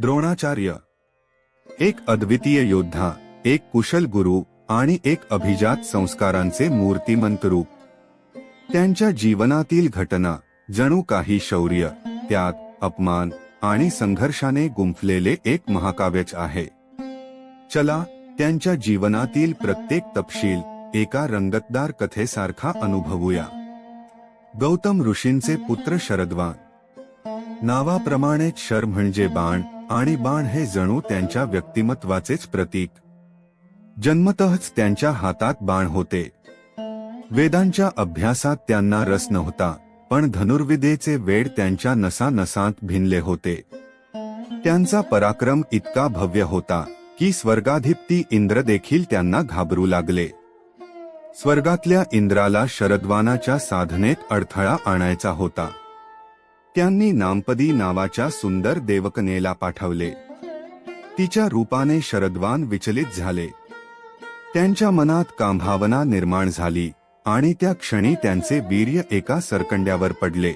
द्रोणाचार्य. एक अद्वितीय योद्धा एक कुशल गुरु आणि एक अभिजात संस्कारांचे मूर्तिमंत रूप. त्यांच्या जीवनातील घटना जणू काही शौर्य त्याग अपमान आणि संघर्षाने गुंफलेले एक महाकाव्यच आहे. चला त्यांच्या जीवनातील प्रत्येक तपशील एका रंगतदार कथेसारखा अनुभवूया. गौतम ऋषींचे पुत्र शरदवान. नावाप्रमाणेच शर म्हणजे बाण आणि बाण हे जणू त्यांच्या व्यक्तिमत्वाचेच प्रतीक. जन्मतःच त्यांच्या हातात बाण होते. वेदांच्या अभ्यासात त्यांना रस नव्हता पण धनुर्विदेचे वेड त्यांच्या नसानसांत भिनले होते. त्यांचा पराक्रम इतका भव्य होता की स्वर्गाधिपती इंद्र देखील त्यांना घाबरू लागले. स्वर्गातल्या इंद्राला शरदवानाच्या साधनेत अडथळा आणायचा होता. त्यांनी नामपदी नावाच्या सुंदर देवकनेला पाठवले. तिच्या रूपाने शरदवान विचलित झाले. त्यांच्या मनात कांभावना निर्माण झाली आणि त्या क्षणी त्यांचे वीर्य एका सरकंड्यावर पडले.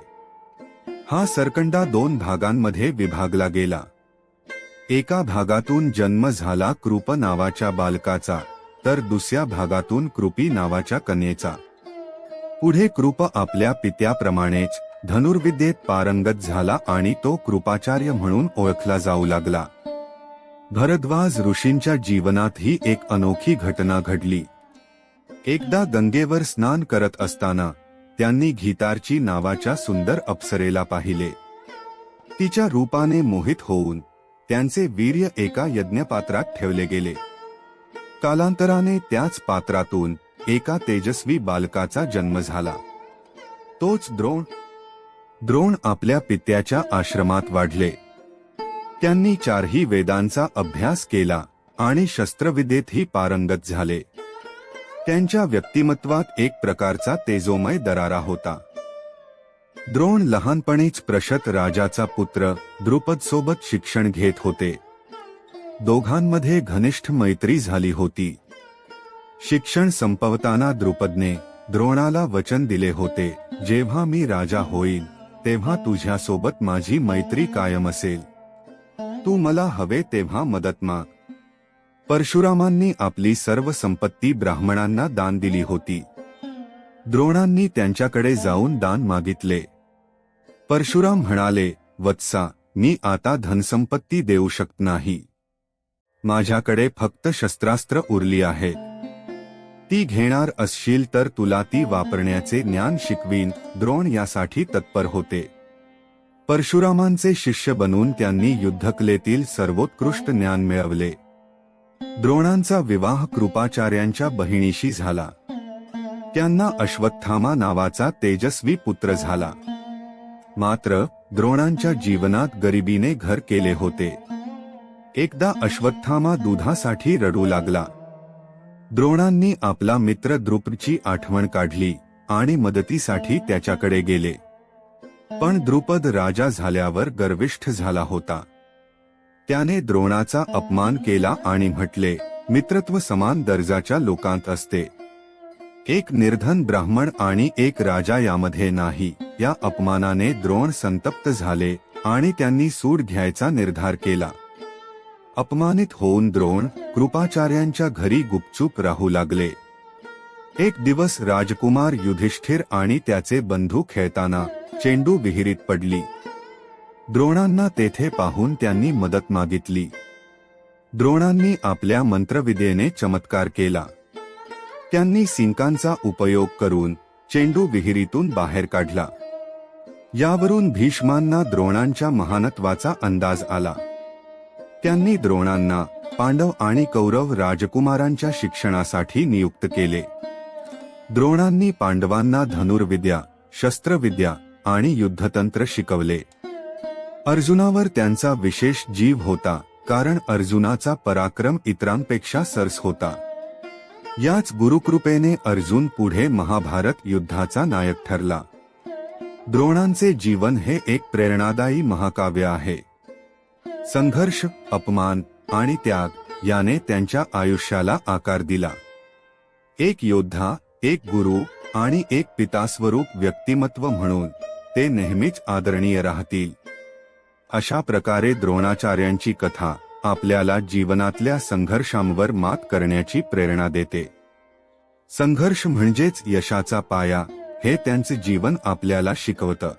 हा सरकंडा दोन भागांमध्ये विभागला गेला. एका भागातून जन्म झाला कृप नावाच्या बालकाचा तर दुसऱ्या भागातून कृपी नावाच्या कन्येचा. पुढे कृप आपल्या पित्याप्रमाणेच धनुर्विद्येत पारंगत झाला आणि तो कृपाचार्य म्हणून ओळखला जाऊ लागला. भरद्वाज ऋषींच्या जीवनात ही एक अनोखी घटना घडली. एकदा गंगेवर स्नान करत असताना त्यांनी घितारची नावाच्या सुंदर अप्सरेला पाहिले. तिच्या रूपाने मोहित होऊन त्यांचे वीर्य एका यज्ञपात्रात ठेवले गेले. कालांतराने त्याच पात्रातून एका तेजस्वी बालकाचा जन्म झाला. तोच द्रोण द्रोण आपल्या पित्याच्या आश्रमात वाढले. त्यांनी चारही वेदांचा अभ्यास केला आणि शस्त्रविद्येतही पारंगत झाले. त्यांच्या व्यक्तिमत्वात एक प्रकारचा तेजोमय दरारा होता. द्रोण लहानपणीच प्रशत राजाचा पुत्र द्रुपद सोबत शिक्षण घेत होते. दोघांमध्ये घनिष्ठ मैत्री झाली होती. शिक्षण संपवताना द्रुपदने द्रोणाला वचन दिले होते जेव्हा मी राजा होईन तेव्हा तुझ्यासोबत माझी मैत्री कायम असेल. तू मला हवे तेव्हा मदत माग. परशुरामांनी आपली सर्व संपत्ती ब्राह्मणांना दान दिली होती. द्रोणांनी त्यांच्याकडे जाऊन दान मागितले. परशुराम म्हणाले वत्सा मी आता धनसंपत्ती देऊ शकत नाही. माझ्याकडे फक्त शस्त्रास्त्र उरली आहेत. ती घेणार असशील तर तुला ती वापरण्याचे ज्ञान शिकवीन द्रोण यासाठी तत्पर होते. परशुरामांचे शिष्य बनून त्यांनी युद्धकलेतील सर्वोत्कृष्ट ज्ञान मिळवले. द्रोणांचा विवाह कृपाचार्यांच्या बहिणीशी झाला. त्यांना अश्वत्थामा नावाचा तेजस्वी पुत्र झाला. मात्र द्रोणांच्या जीवनात गरिबीने घर केले होते. एकदा अश्वत्थामा दुधासाठी रडू लागला. द्रोणांनी आपला मित्र द्रुपदची आठवण काढली आणि मदतीसाठी त्याच्याकडे गेले. पण द्रुपद राजा झाल्यावर गर्विष्ठ झाला होता. त्याने द्रोणाचा अपमान केला आणि म्हटले मित्रत्व समान दर्जाच्या लोकांत असते. एक निर्धन ब्राह्मण आणि एक राजा यामध्ये नाही. या अपमानाने द्रोण संतप्त झाले आणि त्यांनी सूड घ्यायचा निर्धार केला. अपमानित होऊन द्रोण कृपाचार्यांच्या घरी गुपचूप राहू लागले. एक दिवस राजकुमार युधिष्ठिर आणि त्याचे बंधू खेळताना चेंडू विहिरीत पडली. द्रोणांना तेथे पाहून त्यांनी मदत मागितली. द्रोणांनी आपल्या मंत्रविद्येने चमत्कार केला. त्यांनी सिंकांचा उपयोग करून चेंडू विहिरीतून बाहेर काढला. यावरून भीष्मांना द्रोणांच्या महानत्वाचा अंदाज आला. त्यांनी द्रोणांना पांडव आणि कौरव राजकुमारांच्या शिक्षणासाठी नियुक्त केले. द्रोणांनी पांडवांना धनुर्विद्या शस्त्रविद्या आणि युद्धतंत्र शिकवले. अर्जुनावर त्यांचा विशेष जीव होता कारण अर्जुनाचा पराक्रम इतरांपेक्षा सरस होता. याच गुरुकृपेने अर्जुन पुढे महाभारत युद्धाचा नायक ठरला. द्रोणांचे जीवन हे एक प्रेरणादायी महाकाव्य आहे. संघर्ष अपमान आणि त्याग याने त्यांच्या आयुष्याला आकार दिला. एक योद्धा एक गुरु आणि एक पितास्वरूप व्यक्तिमत्व म्हणून ते नेहमीच आदरणीय राहतील. अशा प्रकारे द्रोणाचार्यांची कथा आपल्याला जीवनातल्या संघर्षांवर मात करण्याची प्रेरणा देते. संघर्ष म्हणजेच यशाचा पाया हे त्यांचे जीवन आपल्याला शिकवतं.